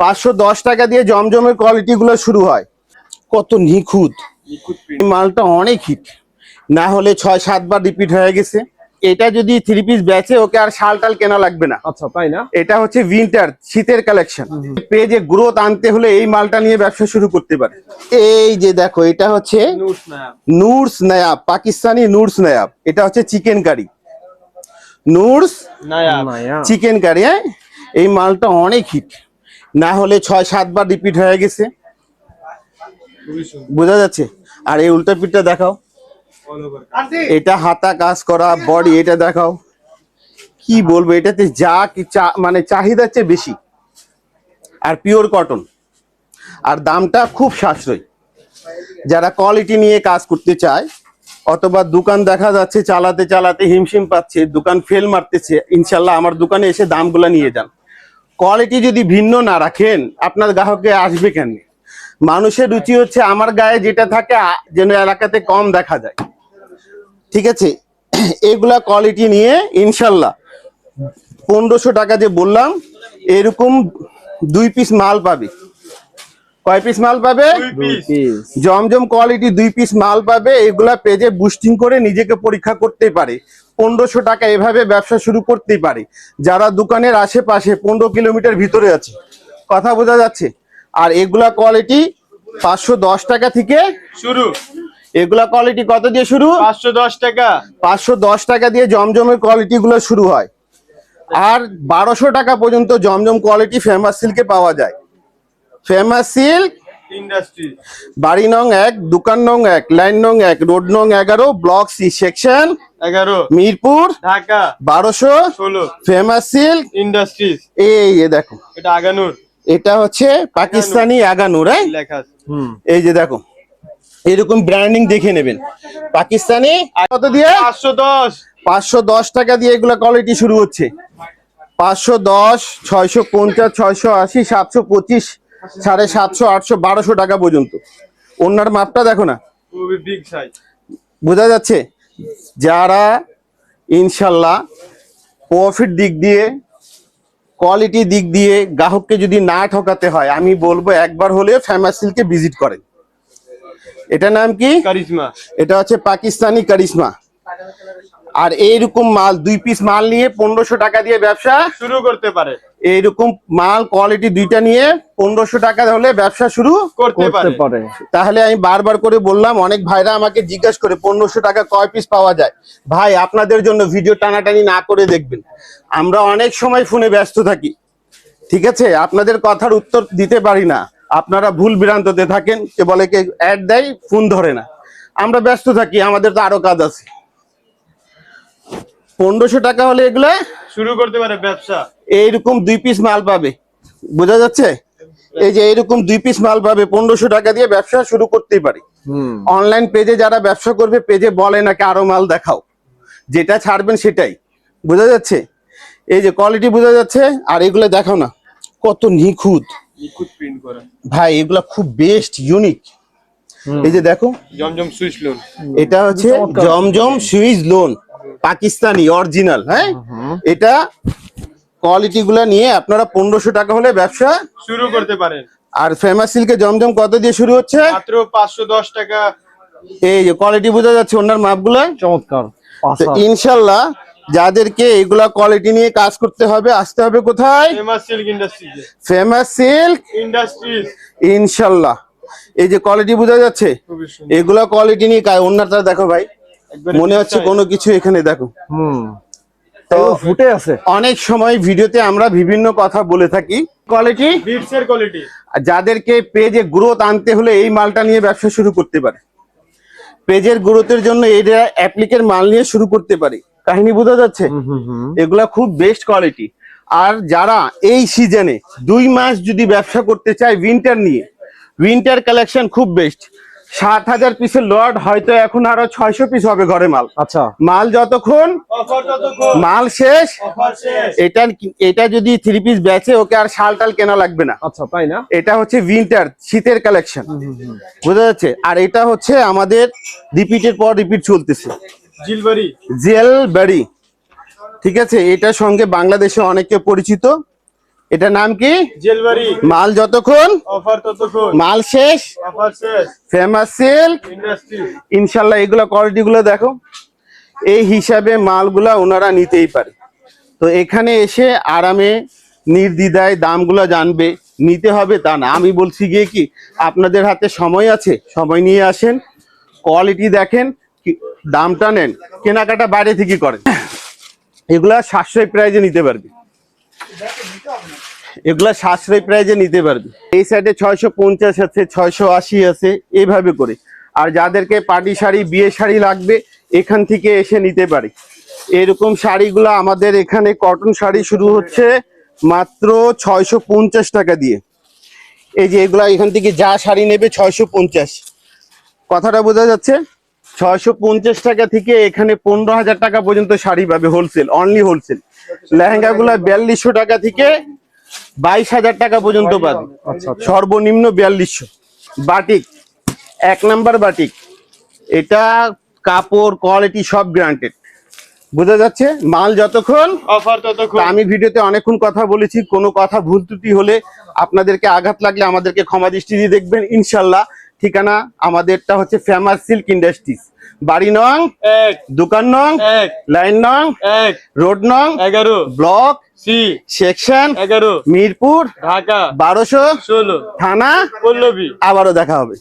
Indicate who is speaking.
Speaker 1: পাঁচশো দশ টাকা দিয়ে জমজমের কোয়ালিটি গুলো শুরু হয়। কত নিখুঁত। এই মালটা অনেক হিট না হলে ছয় সাতবার রিপিট হয়ে গেছে। এটা যদি থ্রি পিস বেচে ওকে আর শাল টাল কেনা লাগবে না।
Speaker 2: আচ্ছা তাই না?
Speaker 1: এটা হচ্ছে উইন্টার শীতের কালেকশন পেজে গ্রোথ আনতে হলে এই মালটা নিয়ে ব্যবসা শুরু করতে পারে। এই যে দেখো এটা হচ্ছে নুরস নায়াব। পাকিস্তানি নুরস নায়াব। এটা হচ্ছে চিকেন কারি নুরস
Speaker 2: নায়া।
Speaker 1: চিকেন কারি হ্যাঁ? এই মালটা অনেক হিট না হলে ছয় সাতবার রিপিট হয়ে গেছে। বোঝা যাচ্ছে? আর এই উল্টা পিঠটা দেখাও। এটা হাতা কাজ করা বডি এটা দেখাও। কি বলব, এটাতে যা কি মানে চাহিদার চেয়ে বেশি। আর পিওর কটন আর দামটা খুব সাশ্রয়ী। যারা কোয়ালিটি নিয়ে কাজ করতে চায়, অথবা দোকান দেখা যাচ্ছে, চালাতে চালাতে হিমশিম পাচ্ছে, দোকান ফেল মারতেছে, ইনশাল্লাহ আমার দোকানে এসে দামগুলো নিয়ে যান। কোয়ালিটি যদি ভিন্ন না রাখেন আপনার গ্রাহকে আসবে কেন মানুষের রুচি হচ্ছে আমার গায়ে যেটা থাকে যেন এলাকাতে কম দেখা যায়। ঠিক আছে? এগুলা কোয়ালিটি নিয়ে ইনশাল্লাহ পনেরোশো টাকা যে বললাম এরকম দুই পিস মাল পাবে। কয় পিস মাল পাবে? জমজম কোয়ালিটি দুই পিস মাল পাবে এগুলা পেজে বুস্টিং করে নিজেকে পরীক্ষা করতে পারে। পনেরোশো টাকা এভাবে ব্যবসা শুরু করতেই পারে। যারা দোকানের আশেপাশে পনেরো কিলোমিটার ভিতরে আছে কথা বোঝা যাচ্ছে? আর এগুলা কোয়ালিটি পাঁচশো দশ টাকা থেকে
Speaker 3: শুরু।
Speaker 1: এগুলা কোয়ালিটি কত দিয়ে শুরু?
Speaker 3: পাঁচশো দশ টাকা।
Speaker 1: পাঁচশো দশ টাকা দিয়ে জমজমের কোয়ালিটি গুলো শুরু হয়। আর বারোশো টাকা পর্যন্ত জমজম কোয়ালিটি ফেমাস সিল্কে পাওয়া যায়। ফেমাস সিল্ক
Speaker 3: ইন্ডাস্ট্রি
Speaker 1: বাড়ি নং এক দোকান নং এক লাইন নং এক রোড নং এগারো ব্লক সি সেকশন
Speaker 3: এগারো।
Speaker 1: মিরপুর
Speaker 3: ঢাকা।
Speaker 1: বারোশো
Speaker 3: ষোলো।
Speaker 1: Famous silk.
Speaker 3: ইন্ডাস্ট্রিজ।
Speaker 1: এই যে দেখো।
Speaker 3: এটা আগানুর।
Speaker 1: এটা হচ্ছে পাকিস্তানি আগানুর হ্যাঁ?
Speaker 3: লেখা
Speaker 2: হুম।
Speaker 1: এই যে দেখো এরকম ব্র্যান্ডিং দেখে নেবেন। পাকিস্তানি কত দিয়ে?
Speaker 3: পাঁচশো দশ।
Speaker 1: পাঁচশো দশ টাকা দিয়ে এগুলো কোয়ালিটি শুরু হচ্ছে। পাঁচশো দশ ছয়শো পঞ্চাশ ছয়শো আশি সাতশো পঁচিশ সাড়ে সাতশো আটশো বারোশো টাকা পর্যন্ত। ওনার মাপটা দেখো না।
Speaker 3: খুবই বিগ সাইজ
Speaker 1: বোঝা যাচ্ছে? যারা ইনশাল্লাহ প্রফিট দিক দিয়ে কোয়ালিটি দিক দিয়ে গ্রাহককে যদি না ঠকাতে হয় আমি বলব একবার হলেও ফেমাস সিল্কে ভিজিট করেন। এটা নাম কি? এটা হচ্ছে পাকিস্তানি কারিশমা আর এইরকম মাল দুই পিস মাল নিয়ে পনেরোশো টাকা দিয়ে ব্যবসা
Speaker 3: শুরু করতে পারে।
Speaker 1: এইরকম মাল কোয়ালিটি দুইটা নিয়ে পনেরোশো টাকা হলে ব্যবসা শুরু
Speaker 3: করতে পারে।
Speaker 1: তাহলে আমি বারবার করে বললাম অনেক ভাইরা আমাকে জিজ্ঞাসা করে পনেরোশো টাকা কয় পিস পাওয়া যায়? ভাই আপনাদের জন্য ভিডিও টানাটানি না করে দেখবেন। আমরা অনেক সময় ফোনে ব্যস্ত থাকি। ঠিক আছে? আপনাদের কথার উত্তর দিতে পারি না। আপনারা ভুল বিভ্রান্ততে থাকেন কে বলে কে অ্যাড দেয় ফোন ধরে না। আমরা ব্যস্ত থাকি আমাদের তো আরও কাজ আছে। পনেরোশো টাকা হলে এগুলো
Speaker 3: শুরু করতে পারে ব্যবসা।
Speaker 1: এইরকম দুই পিস মাল পাবে। বোঝা যাচ্ছে? এই যে এইরকম দুই পিস মাল পাবে পনেরোশো টাকা দিয়ে ব্যবসা শুরু করতেই পারি।
Speaker 2: হুম।
Speaker 1: অনলাইন পেজে যারা ব্যবসা করবে পেজে বলে নাকি আরও মাল দেখাও। যেটা ছাড়বেন সেটাই। বোঝা যাচ্ছে? এই যে কোয়ালিটি বোঝা যাচ্ছে আর এগুলো দেখাও না। কত নিখুঁত।
Speaker 3: নিখুঁত প্রিন্ট করা।
Speaker 1: ভাই এগুলা খুব বেস্ট ইউনিক এই যে দেখো।
Speaker 3: জমজম সুইচ লোন
Speaker 1: এটা হচ্ছে Zamzam Swiss lawn Pakistani original হ্যাঁ? এটা কোয়ালিটি গুলা নিয়ে আপনারা পনেরোশো টাকা হলে ব্যবসা
Speaker 3: শুরু করতে পারেন।
Speaker 1: আর ফেমাস সিল্কে জমজম কত দিয়ে শুরু হচ্ছে?
Speaker 3: মাত্র পাঁচশো দশ টাকা।
Speaker 1: এই যে কোয়ালিটি বোঝা যাচ্ছে ওনার মাপগুলা।
Speaker 2: চমৎকার
Speaker 1: ইনশাল্লাহ যাদেরকে এগুলা কোয়ালিটি নিয়ে কাজ করতে হবে আসতে হবে কোথায়?
Speaker 3: Famous Silk Industries
Speaker 1: Famous Silk
Speaker 3: Industries
Speaker 1: ইনশাল্লাহ। এই যে কোয়ালিটি বোঝা যাচ্ছে এগুলা কোয়ালিটি নিয়ে অন্যটা দেখো ভাই। মনে হচ্ছে কোনো কিছু এখানে দেখো।
Speaker 2: হুম।
Speaker 1: তো
Speaker 2: ফুটে আছে।
Speaker 1: অনেক সময় ভিডিওতে আমরা বিভিন্ন কথা বলে থাকি। কোয়ালিটি
Speaker 3: বিটস এর কোয়ালিটি
Speaker 1: যাদেরকে পেজে গ্রোথ আনতে হলে এই মালটা নিয়ে ব্যবসা শুরু করতে পারে। পেজের গ্রোথের জন্য এটা অ্যাপ্লিকের মাল নিয়ে শুরু করতে পারে। কাহিনী বোঝা যাচ্ছে?
Speaker 2: হুম হুম হুম।
Speaker 1: এগুলা খুব বেস্ট কোয়ালিটি আর যারা এই সিজনে দুই মাস যদি ব্যবসা করতে চায় উইন্টার নিয়ে উইন্টার কালেকশন খুব বেস্ট সাত হাজার পিসের লট হয়তো এখন আরও ছয়শো পিস হবে ঘরে মাল।
Speaker 2: আচ্ছা।
Speaker 1: মাল যতক্ষণ মাল শেষ এটা এটা যদি থ্রি পিস বেচে ওকে আর শাল টাল কেনা লাগবে না।
Speaker 2: আচ্ছা তাই না?
Speaker 1: এটা হচ্ছে উইন্টার শীতের কালেকশন বোঝা যাচ্ছে? আর এটা হচ্ছে আমাদের রিপিটের পর রিপিট চলতেছে।
Speaker 3: জিলবারি
Speaker 1: জেল বাড়ি ঠিক আছে? এটার সঙ্গে বাংলাদেশে অনেকে পরিচিত। এটার নাম কি?
Speaker 3: জুয়েলারি
Speaker 1: মাল যতক্ষণ?
Speaker 3: অফার ততক্ষণ।
Speaker 1: মাল শেষ?
Speaker 3: অফার শেষ।
Speaker 1: Famous Silk?
Speaker 3: ইন্ডাস্ট্রি।
Speaker 1: ইনশাল্লাহ এগুলো কোয়ালিটি গুলো দেখো। এই হিসাবে মালগুলা ওনারা নিতেই পারে। তো এখানে এসে আরামে নির্দ্বিধায় দামগুলো জানবে। নিতে হবে তা না। আমি বলছি গিয়ে কি আপনাদের হাতে সময় আছে? সময় নিয়ে আসেন। কোয়ালিটি দেখেন দামটা নেন। কেনাকাটা বাইরে থেকে করেন। এগুলা সাশ্রয় প্রাইজে নিতে পারবে। এগুলা সাশ্রয় প্রাইজে নিতে পারবে। এই সাইডে ছয়শো পঞ্চাশ আছে, ছয়শো আশি আছে, এইভাবে করে। আর যাদেরকে পার্টি শাড়ি, বিয়ে শাড়ি লাগবে, এখান থেকে এসে নিতে পারে। এরকম শাড়িগুলো আমাদের এখানে কটন শাড়ি শুরু হচ্ছে মাত্র ছয়শো পঞ্চাশ টাকা দিয়ে। এই যে এগুলা এখান থেকে যা শাড়ি নেবে ছয়শো পঞ্চাশ। কথাটা বোঝা যাচ্ছে? ছয়শো পঞ্চাশ টাকা থেকে এখানে পনেরো হাজার টাকা পর্যন্ত শাড়ি পাবে হোলসেল অনলি হোলসেল লেহেঙ্গা গুলা বিয়াল্লিশশো টাকা থেকে বাইশ হাজার টাকা পর্যন্ত পাবে সর্বনিম্ন বিয়াল্লিশশো। বাটিক এক নাম্বার বাটিক। এটা কাপড় কোয়ালিটি সব গ্রান্টেড বোঝা যাচ্ছে? মাল যতক্ষণ
Speaker 3: অফার ততক্ষণ।
Speaker 1: আমি ভিডিওতে অনেকক্ষণ কথা বলেছি কোনো কথা ভুল ত্রুটি হলে আপনাদেরকে আঘাত লাগলে আমাদেরকে ক্ষমা দৃষ্টি দিয়ে দেখবেন ইনশাল্লাহ। ঠিকানা আমাদেরটা হচ্ছে ফেমাস সিল্ক ইন্ডাস্ট্রিজ বাড়ি নং
Speaker 3: এক।
Speaker 1: দোকান নং
Speaker 3: এক।
Speaker 1: লাইন নং
Speaker 3: এক।
Speaker 1: রোড নং
Speaker 3: এগারো।
Speaker 1: Block
Speaker 3: C.
Speaker 1: সেকশন
Speaker 3: এগারো।
Speaker 1: মিরপুর
Speaker 3: ঢাকা।
Speaker 1: বারোশো
Speaker 3: ষোলো।
Speaker 1: থানা
Speaker 3: পল্লবী।
Speaker 1: আবারও দেখা হবে।